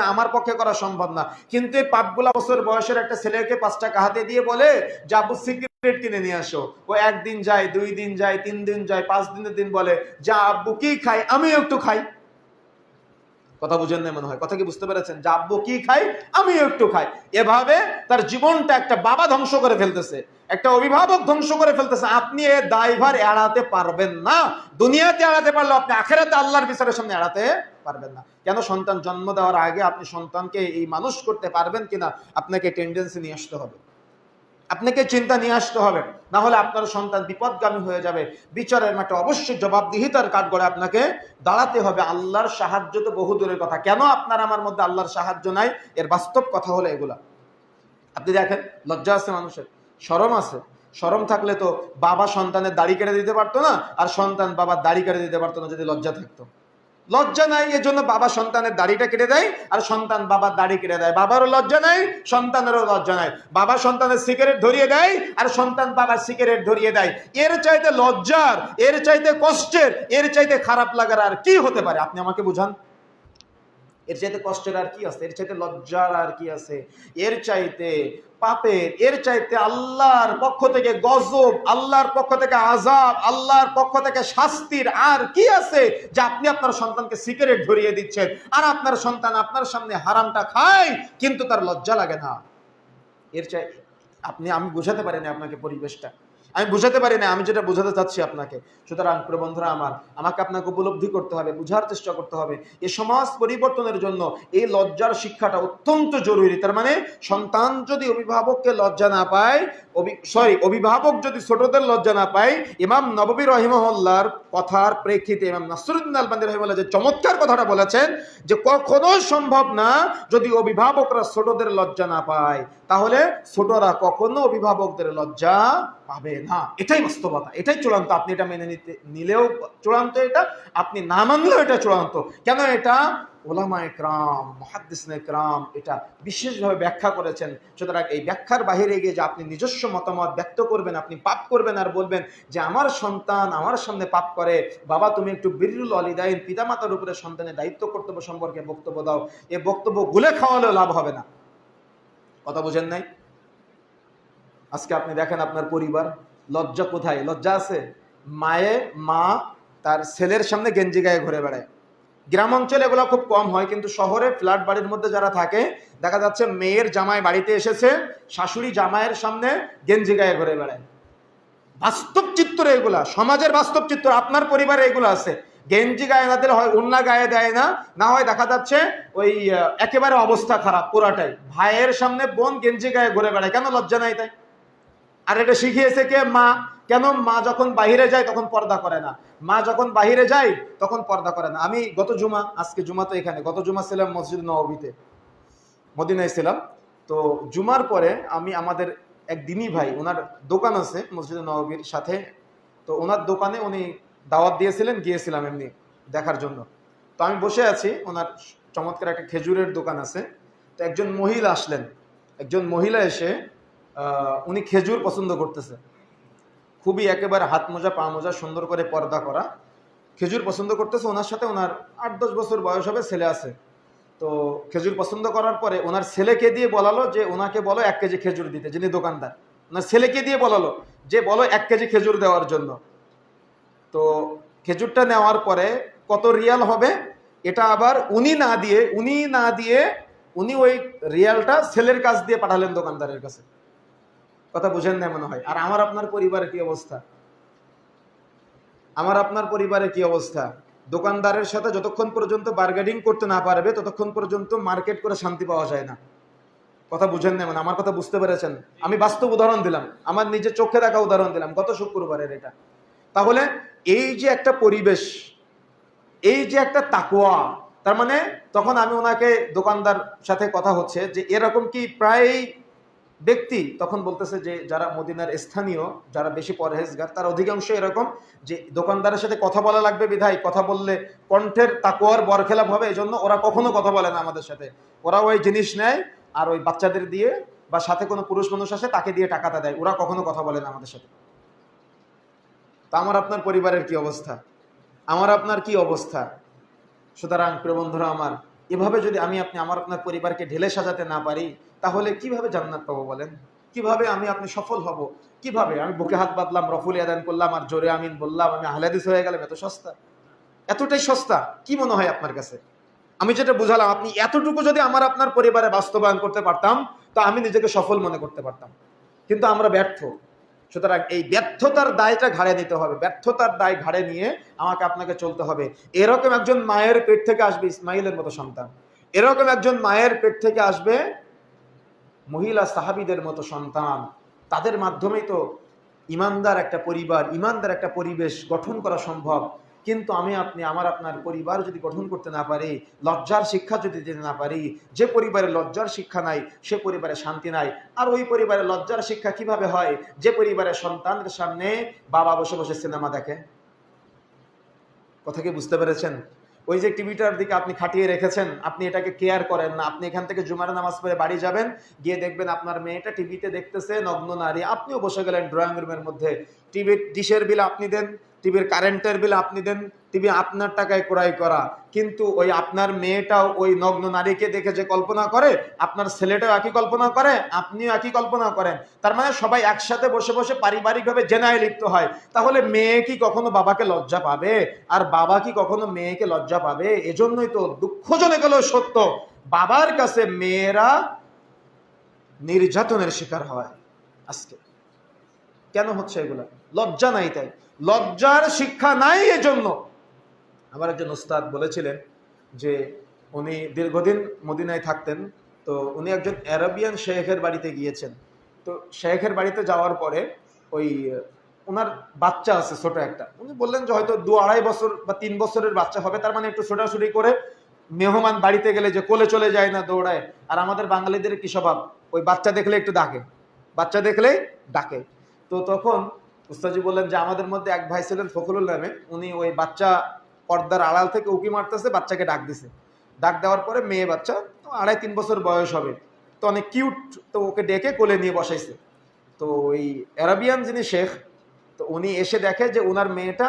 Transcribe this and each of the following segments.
এটা আমার পক্ষে করা সম্ভব না। কিন্তু এই পাঁচগুলা বছর বয়সের একটা ছেলেকে পাঁচ টাকা হাতে দিয়ে বলে, যে আব্বু সিগারেট কিনে নিয়ে আসো। ও একদিন যায়, দুই দিন যায়, তিন দিন যায়, পাঁচ দিনের দিন বলে, যা আব্বু কি খাই আমিও একটু খাই। কথা বুঝেন না মনে হয়। কথা কি বুঝতে পেরেছেন? যে আব্বু কি খাই আমিও একটু খাই। এভাবে তার জীবনটা একটা বাবা ধ্বংস করে ফেলতেছে, একটা অভিভাবক ধ্বংস করে ফেলতেছে। আপনি এ দায়ভার এড়াতে পারবেন না। দুনিয়াতে এড়াতে পারলে আপনি আখেরাতে আল্লাহর বিচারের সামনে এড়াতে পারবেন না। কেন সন্তান জন্ম দেওয়ার আগে আপনি সন্তানকে এই মানুষ করতে পারবেন কিনা আপনাকে টেন্ডেন্সি নিয়ে আসতে হবে। আপনাকে চিন্তা নিয়ে আসতে হবে। না হলে আপনার সন্তান বিপদগামী হয়ে যাবে। বিচারের মাঠে অবশ্যই জবাবদিহিতার কাঠগড়ে আপনাকে দাঁড়াতে হবে। আল্লাহর সাহায্য তো বহু দূরের কথা। কেন আপনার আমার মধ্যে আল্লাহর সাহায্য নাই? এর বাস্তব কথা হলো এগুলা। আপনি দেখেন, লজ্জা আছে মানুষের। সরম আছে। সরম থাকলে তো বাবা সন্তানের দাড়ি কেটে দিতে পারতো না, আর সন্তান বাবার দাড়ি কেটে দিতে পারতো না যদি লজ্জা থাকতো। লজ্জা নাই এর জন্য বাবা সন্তানের দাড়িটা কেটে দেয় আর সন্তান বাবার দাড়ি কেটে দেয়। বাবারও লজ্জা নাই, সন্তানেরও লজ্জা নাই। বাবা সন্তানের সিগারেট ধরিয়ে দেয় আর সন্তান বাবার সিগারেট ধরিয়ে দেয়। এর চাইতে লজ্জার, এর চাইতে কষ্টের, এর চাইতে খারাপ লাগার আর কি হতে পারে? আপনি আমাকে বুঝান? এর চাইতে কষ্টের আর কি আছে? এর চাইতে লজ্জার আর কি আছে? এর চাইতে পাপের, এর চাইতে আল্লাহর পক্ষ থেকে গজব, আল্লাহর পক্ষ থেকে আজাব আল্লাহর পক্ষ থেকে শাস্তির আর কি আছে যে আপনি আপনার সন্তানকে সিগারেট ধরিয়ে দিচ্ছেন? আর আপনার সন্তান আপনার সামনে হারামটা খায়, কিন্তু তার লজ্জা লাগে না। এর চাই আপনি আমি বুঝাতে পারি না আপনাকে পরিবেশটা। আমি বুঝাতে পারি না আমি যেটা বোঝাতে চাচ্ছি আপনাকে। সুতরাং প্রবন্ধরা আমার, আমাকে আপনাকে উপলব্ধি করতে হবে, বুঝার চেষ্টা করতে হবে। এ সমাজ পরিবর্তনের জন্য এই লজ্জার শিক্ষাটা অত্যন্ত জরুরি। তার মানে সন্তান যদি অভিভাবককে লজ্জা না পায় সরি অভিভাবক যদি ছোটদের লজ্জা না পায়, ইমাম নববী রহিমহল্লার কথার প্রেক্ষিতে ইমাম নাসরুদ্দিন আলবান্দি রহিমল্লা যে চমৎকার কথাটা বলেছেন যে কখনো সম্ভব না যদি অভিভাবকরা ছোটদের লজ্জা না পায়। তাহলে ছোটরা কখনো অভিভাবকদের লজ্জা পাবে না। এটাই বাস্তবতা, এটাই চূড়ান্ত। আপনি এটা মেনে নিতে, নিলেও চূড়ান্ত এটা, আপনি না মানলেও এটা চূড়ান্ত। কেন এটা? ওলামা একরাম মহাদ্দিস একরাম এটা বিশেষভাবে ব্যাখ্যা করেছেন। সুতরাং এই ব্যাখ্যার বাহিরে গিয়ে যে আপনি নিজস্ব মতামত ব্যক্ত করবেন, আপনি পাপ করবেন আর বলবেন যে, আমার সন্তান আমার সামনে পাপ করে, বাবা তুমি একটু বিরুল অলিদাইন পিতামাতার উপরে সন্তানের দায়িত্ব কর্তব্য সম্পর্কে বক্তব্য দাও। এ বক্তব্য গুলে খাওয়ালেও লাভ হবে না। কথা বুঝেন নাই? আজকে আপনি দেখেন আপনার পরিবার, লজ্জা কোথায়? লজ্জা আছে? মায়ে, মা তার ছেলের সামনে গেঞ্জি গায়ে ঘুরে বেড়ায়। গ্রাম অঞ্চলে এগুলো খুব কম হয়, কিন্তু শহরে ফ্ল্যাট বাড়ির মধ্যে যারা থাকে, দেখা যাচ্ছে মেয়ের জামাই বাড়িতে এসেছে, শাশুড়ি জামাইয়ের সামনে গেঞ্জি গায়ে ঘুরে বেড়ায়। বাস্তব চিত্র এগুলা, সমাজের বাস্তব চিত্র, আপনার পরিবারে এগুলো আছে। গেঞ্জি গায়ে না দিলে হয় অন্য গায়ে দেয় না না হয় দেখা যাচ্ছে ওই একেবারে অবস্থা খারাপ পুরাটাই। ভাইয়ের সামনে বোন গেঞ্জি গায়ে ঘুরে বেড়ায়, কেন লজ্জা নাই তাই? আর এটা শিখিয়েছে কে? মা। কেন মা যখন বাহিরে যায় তখন পর্দা করে না? মা যখন বাহিরে যায় তখন পর্দা করে না। আমি গত জুমা, আজকে জুমা তো এখানে। গত জুমা ছিলাম মসজিদ নবীতে মদিনায় ছিলাম। তো জুমার পরে আমি আমাদের এক দিনী ভাই, ওনার দোকান আছে মসজিদ নবীর সাথে। তো ওনার দোকানে উনি দাওয়াত দিয়েছিলেন, গিয়েছিলাম এমনি দেখার জন্য। তো আমি বসে আছি, ওনার চমৎকার একটা খেজুরের দোকান আছে। তো একজন মহিলা আসলেন। একজন মহিলা এসে উনি খেজুর পছন্দ করতেছে। খুবই একেবারে হাত মোজা, পা মোজা সুন্দর করে পর্দা করা। খেজুর পছন্দ করতেছে ওনার সাথে, ওনার আট দশ বছর বয়স হবে, ছেলে আছে। তো খেজুর পছন্দ করার পরে ওনার ছেলেকে দিয়ে বলালো যে ওনাকে বলো এক কেজি খেজুর দিতে, যিনি দোকানদার। ওনার ছেলেকে দিয়ে বলালো যে বলো এক কেজি খেজুর দেওয়ার জন্য। তো খেজুরটা নেওয়ার পরে কত রিয়াল হবে, এটা আবার উনি না দিয়ে, উনি না দিয়ে উনি ওই রিয়ালটা ছেলের কাছ দিয়ে পাঠালেন দোকানদারের কাছে। কথা বুঝেন না মনে হয়। আর আমার আপনার পরিবারের কি অবস্থা? আমার আপনার পরিবারের কি অবস্থা? দোকানদারের সাথে যতক্ষণ পর্যন্ত বার্গেনিং করতে না পারবে, ততক্ষণ পর্যন্ত মার্কেট করে শান্তি পাওয়া যায় না। কথা বুঝেন না মানে আমার কথা বুঝতে পেরেছেন। আমি বাস্তব উদাহরণ দিলাম। আমার নিজের চোখে দেখা উদাহরণ দিলাম গত শুক্রবারের এটা। তাহলে এই যে একটা পরিবেশ, এই যে একটা তাকোয়া তার মানে তখন আমি ওনাকে দোকানদার সাথে কথা হচ্ছে যে এরকম কি প্রায় ব্যক্তি তখন বলতেছে যে যারা মদিনার স্থানীয়, যারা বেশি পরহেজগার, তার অধিকাংশ এরকম যে দোকানদারের সাথে কথা বলা লাগবে বিধায়, কথা বললে কণ্ঠের তাকোয়ার বরখেলাপ হবে এই জন্য ওরা কখনো কথা বলে না আমাদের সাথে। ওরা ওই জিনিস নেয় আর ওই বাচ্চাদের দিয়ে বা সাথে কোনো পুরুষ মানুষ আসে, তাকে দিয়ে টাকাটা দেয়। ওরা কখনো কথা বলে না আমাদের সাথে। তা আমার আপনার পরিবারের কি অবস্থা? আমার আপনার কি অবস্থা? সুতরাং প্রিয় বন্ধুরা আমার এভাবে যদি আমি আপনি আমার আপনার পরিবারকে ঢেলে সাজাতে না পারি, তাহলে কীভাবে জান্নাত পাবো বলেন? কীভাবে আমি আপনি সফল হব? কীভাবে? আমি বুকে হাত বাঁধলাম, রফুল আদান করলাম আর জোরে আমিন বললাম, আমি আহলাদিস হয়ে গেলাম, এত সস্তা। এতটাই সস্তা, কি মনে হয় আপনার কাছে? আমি যেটা বুঝালাম, আপনি এতটুকু যদি আমার আপনার পরিবারে বাস্তবায়ন করতে পারতাম, তো আমি নিজেকে সফল মনে করতে পারতাম। কিন্তু আমরা ব্যর্থ। সুতরাং এই ব্যর্থতার দায়টা ঘাড়ে নিতে হবে। ব্যর্থতার দায় ঘাড়ে নিয়ে আমাকে আপনাকে চলতে হবে। এরকম একজন মায়ের পেট থেকে আসবে ইসমাইলের মতো সন্তান। এরকম একজন মায়ের পেট থেকে আসবে মহিলা সাহাবিদের মতো সন্তান। তাদের মাধ্যমেই তো ইমানদার একটা পরিবার, ইমানদার একটা পরিবেশ গঠন করা সম্ভব। কিন্তু আমি আপনি, আমার আপনার পরিবার যদি গঠন করতে না পারি, লজ্জার শিক্ষা যদি দিতে না পারি, যে পরিবারে লজ্জার শিক্ষা নাই, সে পরিবারে শান্তি নাই। আর ওই পরিবারে লজ্জার শিক্ষা কীভাবে হয়? যে পরিবারের সন্তানদের সামনে বাবা বসে বসে সিনেমা দেখে। কথা কি বুঝতে পেরেছেন? ওই যে টিভিটার দিকে আপনি খাটিয়ে রেখেছেন, আপনি এটাকে কেয়ার করেন না। আপনি এখান থেকে জুমার নামাজ পড়ে বাড়ি যাবেন, গিয়ে দেখবেন আপনার মেয়েটা টিভিতে দেখতেছে, নগ্ন নারী। আপনিও বসে গেলেন ড্রয়িং রুমের মধ্যে। টিভির ডিশের বিল আপনি দেন। টিভির কারেন্টের বিল আপনি দেন, টিভি আপনার টাকায় ক্রয় করা। কিন্তু ওই আপনার মেয়েটাও ওই নগ্ন নারীকে দেখে যে কল্পনা করে, আপনার ছেলেটাও একই কল্পনা করে, আপনিও একই কল্পনা করেন। তার মানে সবাই একসাথে বসে বসে পারিবারিকভাবে জেনায় লিপ্ত হয়। তাহলে মেয়ে কি কখনো বাবাকে লজ্জা পাবে? আর বাবা কি কখনো মেয়েকে লজ্জা পাবে? এজন্যই তো দুঃখজনক হলো সত্য। বাবার কাছে মেয়েরা নির্যাতনের শিকার হয়। আজকে। কেন হচ্ছে এগুলা? লজ্জা নাই তাই। লজ্জার শিক্ষা নাই এজন্য। আমার একজন উস্তাদ বলেছিলেন যে, উনি দীর্ঘদিন মদিনায় থাকতেন, তো উনি একজন অ্যারাবিয়ান শেখের বাড়িতে গিয়েছেন। তো শেখের বাড়িতে যাওয়ার পরে ওই ওনার বাচ্চা আছে, ছোট একটা। উনি বললেন যে, হয়তো দু আড়াই বছর বা তিন বছরের বাচ্চা হবে, তার মানে একটু ছোটাছুটি করে মেহমান বাড়িতে গেলে যে কোলে চলে যায় না দৌড়ায়, আর আমাদের বাঙালিদের কি স্বভাব? ওই বাচ্চা দেখলে একটু ডাকে, বাচ্চা দেখলেই ডাকে। তো তখন উস্তাজি বললেন যে, আমাদের মধ্যে এক ভাই ছিলেন ফখরুল নামে। উনি ওই বাচ্চা পর্দার আড়াল থেকে উকি মারতেছে, বাচ্চাকে ডাক দিছে। ডাক দেওয়ার পরে মেয়ে বাচ্চা আড়াই তিন বছর বয়স হবে। তো অনেক কিউট, তো ওকে ডেকে কোলে নিয়ে বসাইছে। তো ওই অ্যারাবিয়ান যিনি শেখ, তো উনি এসে দেখে যে ওনার মেয়েটা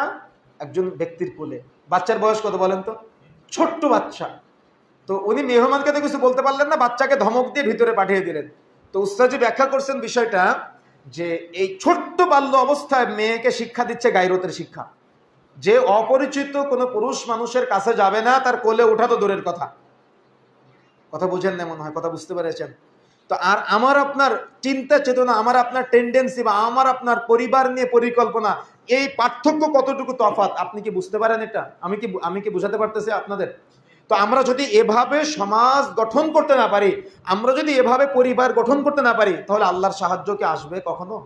একজন ব্যক্তির কোলে। বাচ্চার বয়স কত বলেন তো? ছোট্ট বাচ্চা। তো উনি মেহমানকে তো কিছু বলতে পারলেন না, বাচ্চাকে ধমক দিয়ে ভিতরে পাঠিয়ে দিলেন। তো উস্তাজি ব্যাখ্যা করছেন বিষয়টা যে এই ছোট্ট বাল্য অবস্থায় মেয়েকে শিক্ষা দিচ্ছে গাইরতের শিক্ষা। যে অপরিচিত কোনো পুরুষ মানুষের কাছে যাবে না, তার কোলে ওঠা তো দূরের কথা। কথা বুঝেন না মনে হয়, কথা বুঝতে পেরেছেন? তো আর আমার আপনার চিন্তা চেতনা, আমার আপনার টেন্ডেন্সি বা আমার আপনার পরিবার নিয়ে পরিকল্পনা, এই পার্থক্য কতটুকু তফাৎ? আপনি কি বুঝতে পারেন এটা? আমি কি আমি কি বুঝাতে পারতেছি আপনাদের? তো আমরা যদি এভাবে সমাজ গঠন করতে না পারি, আমরা যদি এভাবে পরিবার গঠন করতে না পারি, তাহলে আল্লাহর সাহায্য কি আসবে কখনো?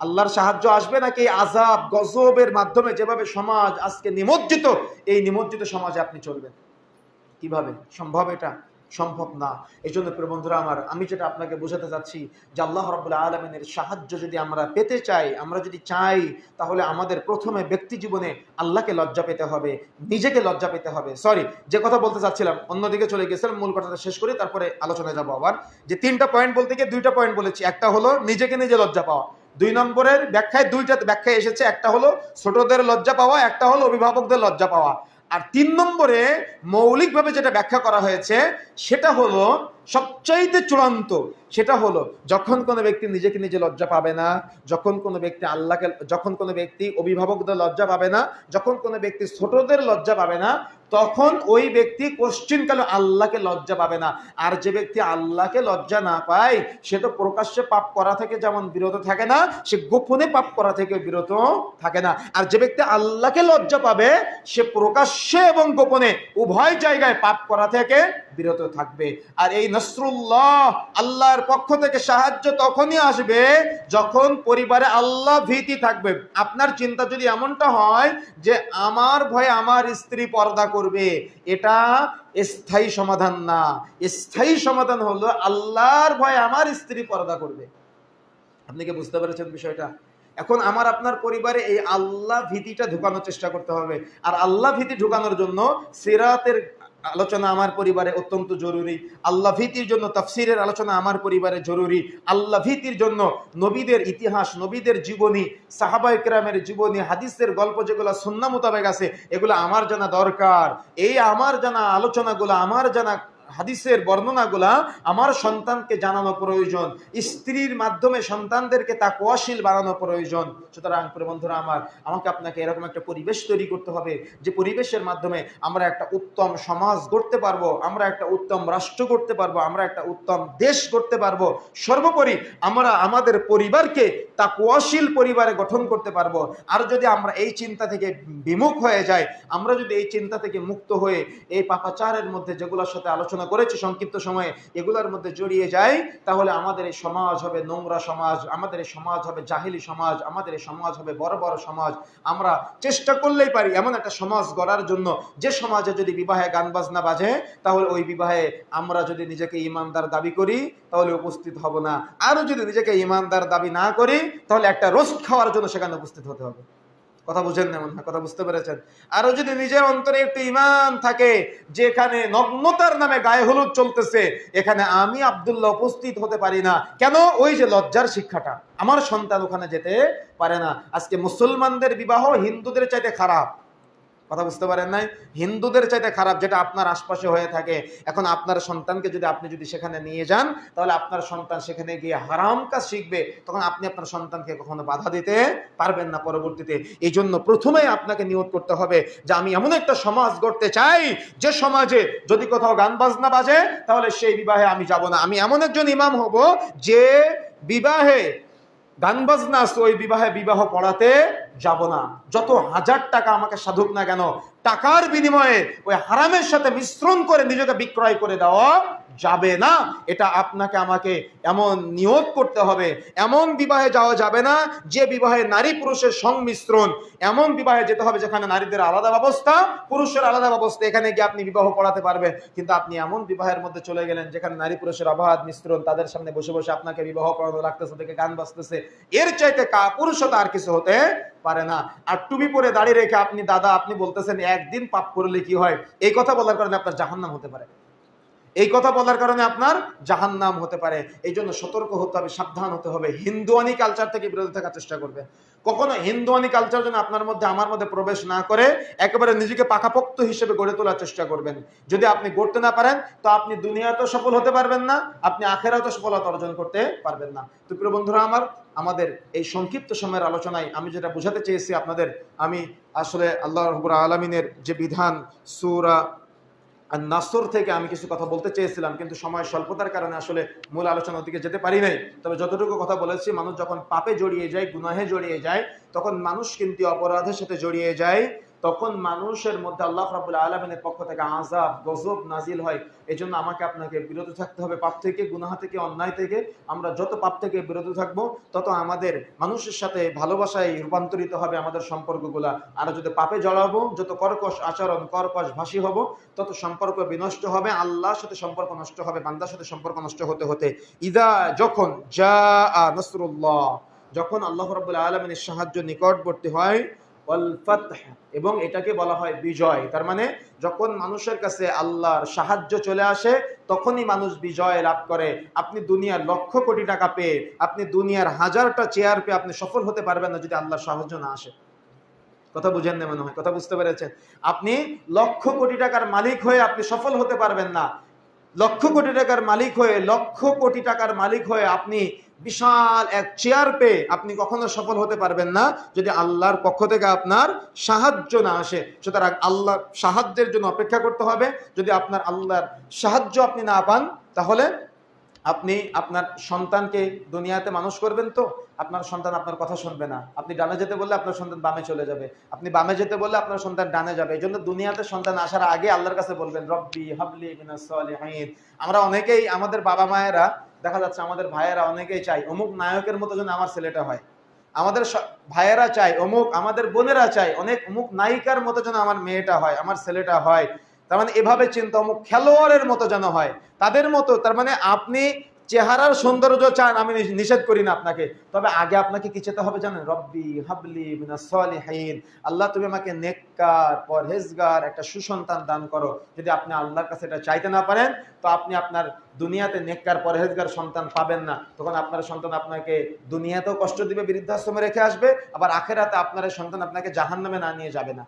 আল্লাহর সাহায্য আসবে নাকি আজাব গজবের মাধ্যমে যেভাবে সমাজ আজকে নিমজ্জিত, এই নিমজ্জিত সমাজে আপনি চলবেন? কীভাবে? সম্ভব এটা? সম্ভব না। এই জন্য বন্ধুরা আমার, আমি যেটা আপনাকে বোঝাতে চাচ্ছি যে আল্লাহ রবুল্লা আলমিনের সাহায্য যদি আমরা পেতে চাই, আমরা যদি চাই, তাহলে আমাদের প্রথমে ব্যক্তি জীবনে আল্লাহকে লজ্জা পেতে হবে, নিজেকে লজ্জা পেতে হবে। সরি যে কথা বলতে চাচ্ছিলাম, অন্যদিকে চলে গেছিলাম মূল কথাটা শেষ করি তারপরে আলোচনায় যাব আবার। যে তিনটা পয়েন্ট বলতে গিয়ে দুইটা পয়েন্ট বলেছি। একটা হলো নিজেকে নিজে লজ্জা পাওয়া। দুই নম্বরের ব্যাখ্যায় দুইটা ব্যাখ্যায় এসেছে, একটা হলো ছোটদের লজ্জা পাওয়া, একটা হলো অভিভাবকদের লজ্জা পাওয়া। আর তিন নম্বরে মৌলিকভাবে যেটা ব্যাখ্যা করা হয়েছে সেটা হলো সবচাইতে চূড়ান্ত সেটা হলো, যখন কোনো ব্যক্তি নিজেকে নিজে লজ্জা পাবে না, যখন কোনো ব্যক্তি আল্লাহকে, যখন কোনো ব্যক্তি অভিভাবকদের লজ্জা পাবে না, যখন কোনো ব্যক্তি ছোটদের লজ্জা পাবে না, তখন ওই ব্যক্তি কোশ্চিনকালে আল্লাহকে লজ্জা পাবে না। আর যে ব্যক্তি আল্লাহকে লজ্জা না পায়, সে তো প্রকাশ্যে পাপ করা থেকে যেমন বিরত থাকে না, সে গোপনে পাপ করা থেকে বিরত থাকে না। আর যে ব্যক্তি আল্লাহকে লজ্জা পাবে, সে প্রকাশ্যে এবং গোপনে উভয় জায়গায় পাপ করা থেকে বিরত থাকবে। আর এই নসরুল্লাহ, আল্লাহর পক্ষ থেকে সাহায্য তখনই আসবে যখন পরিবারে আল্লাহ ভীতি থাকবে। আপনার চিন্তা যদি এমনটা হয় যে আমার ভয়ে আমার স্ত্রী পর্দা করবে, এটা স্থায়ী সমাধান না। স্থায়ী সমাধান হলো আল্লাহর ভয়ে আমার স্ত্রী পর্দা করবে। আপনি কি বুঝতে পেরেছেন বিষয়টা? এখন আমার আপনার পরিবারে এই আল্লাহ ভীতিটা ঢুকানোর চেষ্টা করতে হবে। আর আল্লাহ ভীতি ঢুকানোর জন্য সিরাতের আলোচনা আমার পরিবারে অত্যন্ত জরুরি। আল্লাহ ভীতির জন্য তাফসিরের আলোচনা আমার পরিবারে জরুরি। আল্লাহ ভীতির জন্য নবীদের ইতিহাস, নবীদের জীবনী সাহাবা ইকরামের জীবনী, হাদিসের গল্প যেগুলো সুন্না মোতাবেক আছে, এগুলো আমার জানা দরকার। এই আমার জানা আলোচনাগুলো, আমার জানা হাদিসের বর্ণনাগুলা আমার সন্তানকে জানানো প্রয়োজন, স্ত্রীর মাধ্যমে সন্তানদেরকে তা কোয়াশীল বানানো প্রয়োজন। সুতরাং বন্ধুরা আমার, আমাকে আপনাকে এরকম একটা পরিবেশ তৈরি করতে হবে, যে পরিবেশের মাধ্যমে আমরা একটা উত্তম সমাজ গড়তে পারব, আমরা একটা উত্তম রাষ্ট্র করতে পারব, আমরা একটা উত্তম দেশ করতে পারব। সর্বোপরি আমরা আমাদের পরিবারকে তা কোয়াশীল পরিবারে গঠন করতে পারব। আর যদি আমরা এই চিন্তা থেকে বিমুখ হয়ে যাই, আমরা যদি এই চিন্তা থেকে মুক্ত হয়ে এই পাপাচারের মধ্যে যেগুলোর সাথে আলোচনা করেছি, সংক্ষিপ্ত সময়ে এগুলোর মধ্যে জড়িয়ে যাই তাহলে আমাদের এই সমাজ হবে নোংরা সমাজ, আমাদের এই সমাজ হবে জাহিলি সমাজ, আমাদের এই সমাজ হবে বড় বড় সমাজ। আমরা চেষ্টা করলেই পারি এমন একটা সমাজ গড়ার জন্য। যে সমাজে যদি বিবাহে গান বাজনা বাজে, তাহলে ওই বিবাহে আমরা যদি নিজেকে ইমানদার দাবি করি, তাহলে উপস্থিত হব না। আরও যদি নিজেকে ইমানদার দাবি না করি, তাহলে একটা রোস্ট খাওয়ার জন্য সেখানে উপস্থিত হতে হবে। কথা বুঝেন না, মনে কথা বুঝতে পেরেছেন। আরও যদি নিজের অন্তরে একটু ইমান থাকে, যেখানে নগ্নতার নামে গায়ে হলুদ চলতেছে, এখানে আমি আবদুল্লাহ উপস্থিত হতে পারি না। কেন? ওই যে লজ্জার শিক্ষাটা। আমার সন্তান ওখানে যেতে পারে না। আজকে মুসলমানদের বিবাহ হিন্দুদের চাইতে খারাপ। কথা বুঝতে পারেন নাই? হিন্দুদের চাইতে খারাপ যেটা আপনার আশপাশে হয়ে থাকে। এখন আপনার সন্তানকে যদি আপনি যদি সেখানে নিয়ে যান, তাহলে আপনার সন্তান সেখানে গিয়ে হারাম কাজ শিখবে। তখন আপনি আপনার সন্তানকে কখনো বাধা দিতে পারবেন না পরবর্তীতে। এই জন্য প্রথমেই আপনাকে নিয়োগ করতে হবে যে আমি এমন একটা সমাজ গড়তে চাই, যে সমাজে যদি কোথাও গান বাজনা বাজে, তাহলে সেই বিবাহে আমি যাব না। আমি এমন একজন ইমাম হব যে বিবাহে গান বাজনা ওই বিবাহে বিবাহ পড়াতে যাব না। যত হাজার টাকা আমাকে সাধুক না কেন টাকার বিনিময়ে ওই হারামের সাথে মিশ্রণ করে নিজেকে বিক্রয় করে দেওয়া যাবে না। এটা আপনাকে আমাকে এমন নিয়োগ করতে হবে, এমন বিবাহে যাওয়া যাবে না যে বিবাহে নারী পুরুষের সংমিশ্রণ, এমন বিবাহে যেতে হবে যেখানে নারীদের আলাদা ব্যবস্থা, পুরুষের আলাদা ব্যবস্থা, এখানে গিয়ে আপনি বিবাহ পড়াতে পারবেন। কিন্তু আপনি এমন বিবাহের মধ্যে চলে গেলেন যেখানে নারী পুরুষের অবাধ মিশ্রণ, তাদের সামনে বসে বসে আপনাকে বিবাহ পড়ানো লাগতেছে থেকে গান বাজতেছে। এর চাইতে কা, পুরুষতা আর কিছু হতে পারে না। আর টুপি পরে দাঁড়িয়ে রেখে আপনি, দাদা, আপনি বলতেছেন, একদিন পাপ করলে কি হয়? এই কথা বলার কারণে আপনার জাহান্নাম হতে পারে। এই কথা বলার কারণে আপনার জাহান্নাম হতে পারে। এই জন্য সতর্ক হতে হবে, সাবধান হতে হবে। হিন্দুয়ানি কালচার থেকে বিরত থাকার চেষ্টা করবে। কখনো হিন্দুয়ানি কালচার যেন আপনার মধ্যে, আমার মধ্যে প্রবেশ না করে, একেবারে নিজেকে পাকাপোক্ত হিসেবে গড়ে তোলার চেষ্টা করবেন। যদি আপনি গড়তে না পারেন, তো আপনি দুনিয়াতেও সফল হতে পারবেন না, আপনি আখেরাতেও সফলতা অর্জন করতে পারবেন না। তো প্রিয় বন্ধুরা আমার আমাদের এই সংক্ষিপ্ত সময়ের আলোচনায় আমি যেটা বোঝাতে চেয়েছি আপনাদের, আমি আসলে আল্লাহ রহবুর আলমিনের যে বিধান, সুরা নাসর থেকে আমি কিছু কথা বলতে চেয়েছিলাম, কিন্তু সময় স্বল্পতার কারণে আসলে মূল আলোচনার দিকে যেতে পারি নাই। তবে যতটুকু কথা বলেছি, মানুষ যখন পাপে জড়িয়ে যায়, গুনাহে জড়িয়ে যায়, তখন মানুষ কিন্তু অপরাধের সাথে জড়িয়ে যায়। তখন মানুষের মধ্যে আল্লাহ রাবুল আলমিনের পক্ষ থেকে আজাব গজব নাজিল হয়। এই জন্য আমাকে আপনাকে বিরত থাকতে হবে। পাপ থেকে, গুনাহা থেকে, অন্যায় থেকে আমরা যত পাপ থেকে বিরত থাকব, তত আমাদের মানুষের সাথে ভালোবাসায় রূপান্তরিত হবে আমাদের সম্পর্কগুলা। আর যদি পাপে জড়াবো, যত কর্কশ আচরণ, কর্কশ ভাষী হব, তত সম্পর্ক বিনষ্ট হবে, আল্লাহর সাথে সম্পর্ক নষ্ট হবে, বান্দার সাথে সম্পর্ক নষ্ট হতে হতে। ইদা যখন যা নসরুল্লাহ, যখন আল্লাহ রাবুল আলমিনের সাহায্য নিকটবর্তী হয় এবং এটাকে বলা হয় বিজয়। তার মানে যখন মানুষের কাছে আল্লাহর সাহায্য চলে আসে, তখনই মানুষ বিজয় লাভ করে। আপনি দুনিয়ার লক্ষ কোটি টাকা পেয়ে, আপনি দুনিয়ার হাজারটা চেয়ার পেয়ে আপনি সফল হতে পারবেন না যদি আল্লাহর সাহায্য না আসে। কথা বুঝেন না মনে হয়? কথা বুঝতে পেরেছেন? আপনি লক্ষ কোটি টাকার মালিক হয়ে আপনি সফল হতে পারবেন না। লক্ষ কোটি টাকার মালিক হয়ে, লক্ষ কোটি টাকার মালিক হয়ে আপনি বিশাল এক চেয়ার পেয়ে আপনি কখনো সফল হতে পারবেন না যদি আল্লাহর পক্ষ থেকে আপনার সাহায্য না আসে। সুতরাং আল্লাহর সাহায্যের জন্য অপেক্ষা করতে হবে। যদি আপনার আল্লাহর সাহায্য আপনি না পান, তাহলে আপনি আপনার সন্তানকে দুনিয়াতে মানুষ করবেন তো? আপনার সন্তান আপনার কথা শুনবে না। আপনি ডানে যেতে বললে আপনার সন্তান বামে চলে যাবে। আপনি বামে যেতে বললে আপনার সন্তান ডানে যাবে। এই জন্য দুনিয়াতে সন্তান আসার আগে আল্লাহর কাছে বলবেন, রব্বি হাবলি সালিহিন। আমরা অনেকেই, আমাদের বাবা মায়েরা, দেখা যাচ্ছে আমাদের ভাইয়েরা অনেকেই চাই, অমুক নায়কের মতো যেন আমার ছেলেটা হয়। আমাদের ভাইয়েরা চাই, অমুক, আমাদের বোনেরা চাই, অনেক, অমুক নায়িকার মতো যেন আমার মেয়েটা হয়, আমার ছেলেটা হয়। তার মানে এভাবে চিন্তা অমুক খেলোয়াড়ের মতো যেন হয়। তাদের মতো, তার মানে আপনি চেহারার সৌন্দর্য চান, আমি নিষেধ করি না আপনাকে। তবে আগে আপনাকে কি চেতে হবে জানেন? রব্বি হাবলি সালিহিন। আল্লাহ তুমি আমাকে নেককার, পরহেজগার, একটা সুসন্তান দান করো। যদি আপনি আল্লাহর কাছে এটা চাইতে না পারেন, তো আপনি আপনার দুনিয়াতে নেককার, পরহেজগার সন্তান পাবেন না। তখন আপনার সন্তান আপনাকে দুনিয়াতেও কষ্ট দিবে, বৃদ্ধাশ্রমে রেখে আসবে, আবার আখেরাতে আপনার সন্তান আপনাকে জাহান্নামে না নিয়ে যাবে না।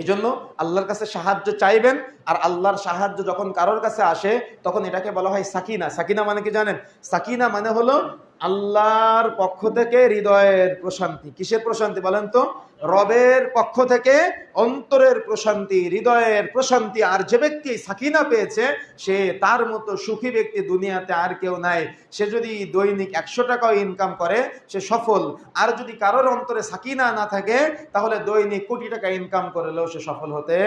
এই জন্য আল্লাহর কাছে সাহায্য চাইবেন, আর আল্লাহর সাহায্য যখন কারোর কাছে আসে, তখন এটাকে বলা হয় সাকিনা। সাকিনা মানে কি জানেন? সাকিনা মানে হলো আল্লাহর পক্ষ থেকে হৃদয়ের প্রশান্তি। কিসের প্রশান্তি বলেন তো? রবের পক্ষ থেকে অন্তরের প্রশান্তি, হৃদয়ের প্রশান্তি, আর যে ব্যক্তি সাকিনা পেয়েছে, সে তার মতো সুখী ব্যক্তি দুনিয়াতে আর কেউ নাই। সে যদি দৈনিক একশো টাকাও ইনকাম করে, সে সফল। আর যদি কারোর অন্তরে সাকিনা না থাকে, তাহলে দৈনিক কোটি টাকা ইনকাম করলেও সে সফল হতে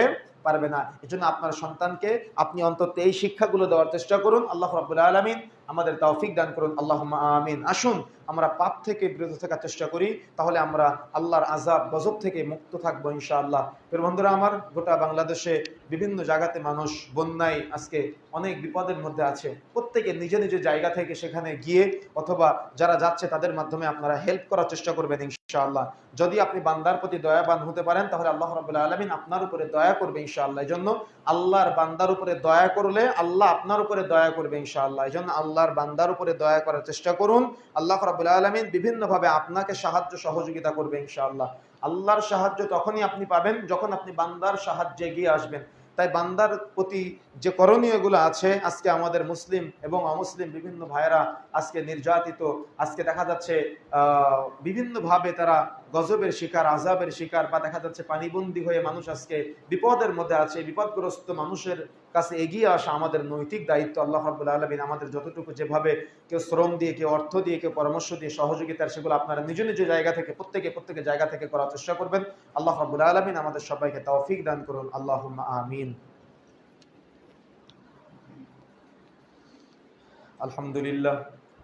পারবে না। এজন্য আপনার সন্তানকে আপনি অন্তত এই শিক্ষাগুলো দেওয়ার চেষ্টা করুন। আল্লাহ রাব্বুল আলামিন আমাদের তৌফিক দান করুন। আল্লাহ আমিন। আসুন আমরা পাপ থেকে বিরত থাকার চেষ্টা করি, তাহলে আমরা আল্লাহর আজাব গজব থেকে মুক্ত থাকব ইনশাআল্লাহ। ফের বন্ধুরা, আমার গোটা বাংলাদেশে বিভিন্ন জায়গাতে মানুষ বন্যায় আজকে অনেক বিপদের মধ্যে আছে। প্রত্যেকে নিজে নিজে জায়গা থেকে সেখানে গিয়ে অথবা যারা যাচ্ছে তাদের মাধ্যমে আপনারা হেল্প করার চেষ্টা করবেন ইনশাআল্লাহ। যদি আপনি বান্দার প্রতি দয়াবান হতে পারেন, তাহলে আল্লাহ রাবুল্লাহ আলমিন আপনার উপরে দয়া করবে ইনশাআল্লাহ। এই জন্য আল্লাহর বান্দার উপরে দয়া করলে আল্লাহ আপনার উপরে দয়া করবে ইনশাআল্লাহ। এই জন্য আল্লাহর বান্দার উপরে দয়া করার চেষ্টা করুন। আল্লাহ রাবুল্লাহ আলমিন বিভিন্নভাবে আপনাকে সাহায্য সহযোগিতা করবে ইনশাআল্লাহ। আল্লাহর সাহায্য তখনই আপনি পাবেন যখন আপনি বান্দার সাহায্যে এগিয়ে আসবেন। তাই বান্দার প্রতি যে করণীয়গুলো আছে, আজকে আমাদের মুসলিম এবং অমুসলিম বিভিন্ন ভাইয়েরা আজকে নির্যাতিত, আজকে দেখা যাচ্ছে বিভিন্নভাবে তারা গজবের শিকার আজাবের শিকার বা দেখা যাচ্ছে পানিবন্দী হয়ে মানুষ আজকে বিপদের মধ্যে আছে, বিপদগ্রস্ত মানুষের কাছে এগিয়ে আসা আমাদের নৈতিক দায়িত্ব। আল্লাহ রাবুল আলমিন আমাদের যতটুকু যেভাবে কেউ শ্রম দিয়ে, কেউ অর্থ দিয়ে, কেউ পরামর্শ দিয়ে সহযোগিতার সেগুলো আপনারা নিজ নিজ জায়গা থেকে, প্রত্যেকে প্রত্যেকের জায়গা থেকে করার চেষ্টা করবেন। আল্লাহ রাবুল আলমিন আমাদের সবাইকে তৌফিক দান করুন। আল্লাহ আমিন। আলহামদুলিল্লাহ।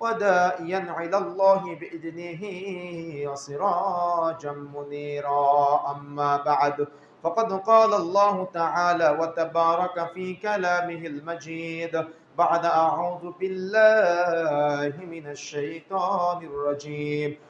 وداعيا إلى الله باذنه وسراجا منيرا. اما بعد فقد قال الله تعالى وتبارك في كلامه المجيد بعد اعوذ بالله من الشيطان الرجيم.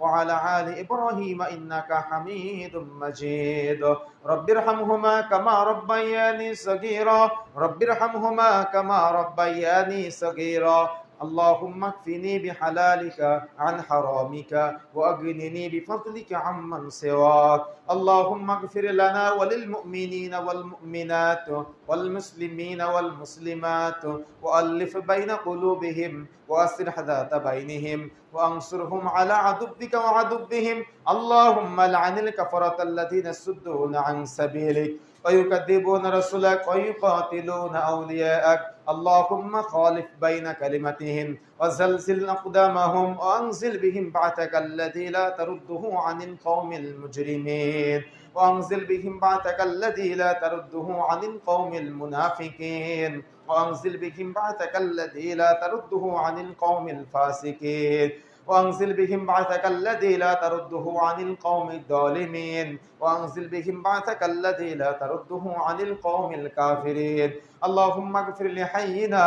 وعلى آل إبراهيم إنك حميد مجيد. رب ارحمهما كما ربياني صغيرا. رب ارحمهما كما ربياني صغيرا. اللهم اكفني بحلالك عن حرامك واغنني بفضلك عمن سواك اللهم اغفر لنا وللمؤمنين والمؤمنات والمسلمين والمسلمات والف بين قلوبهم واصلح ذات بينهم وانصرهم على عدوك وعدوهم اللهم لعن الكفرة الذين يصدون عن سبيلك ويكذبون رسلك ويقاتلون أولياءك اللهم خالف بين كلمتهم وزلزل أقدامهم وأنزل بهم بعثك الذي لا ترده عن القوم المجرمين وأنزل بهم بعثك الذي لا ترده عن القوم المنافقين وأنزل بهم بعثك الذي لا ترده عن القوم الفاسقين وأنزل بهم بعثك الذي لا ترده عن القوم الظالمين. وأنزل بهم بعثك الذي لا ترده عن القوم الكافرين. اللهم اغفر لحينا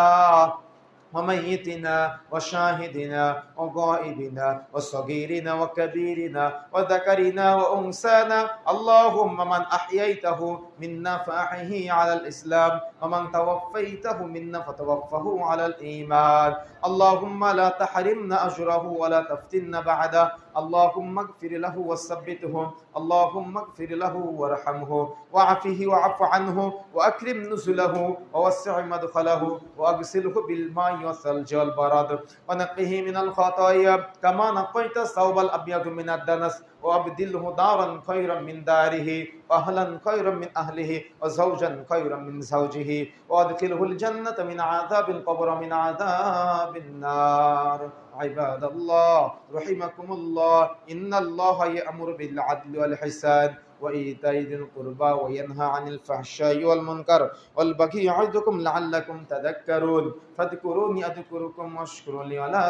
وميتنا وشاهدنا وغائبنا وصغيرنا وكبيرنا وذكرنا وأنسانا اللهم من أحييته منا فأحيه على الإسلام ومن توفيته منا فتوفه على الإيمان. اللهم لا تحرمنا أجره ولا تفتنا بعده. اللهم اغفر له وثبته. اللهم اغفر له وارحمه. وعفه وعف عنه وأكرم نزله ووسع مدخله وأغسله بالماء والثلج والبرد. ونقه من الخطايا كما نقيت الثوب الأبيض من الدنس. وأبدله دارا خيرا من داره وأهلا خيرا من أهله وزوجا خيرا من زوجه وأدخله الجنة من عذاب القبر من عذاب النار عباد الله رحمكم الله إن الله يأمر بالعدل والحسان وإيتاء ذي القربى وينهى عن الفحشاء والمنكر والبغي يعظكم لعلكم تذكرون فاذكروني أذكركم واشكروا لي ولا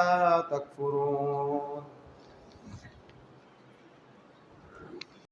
تكفرون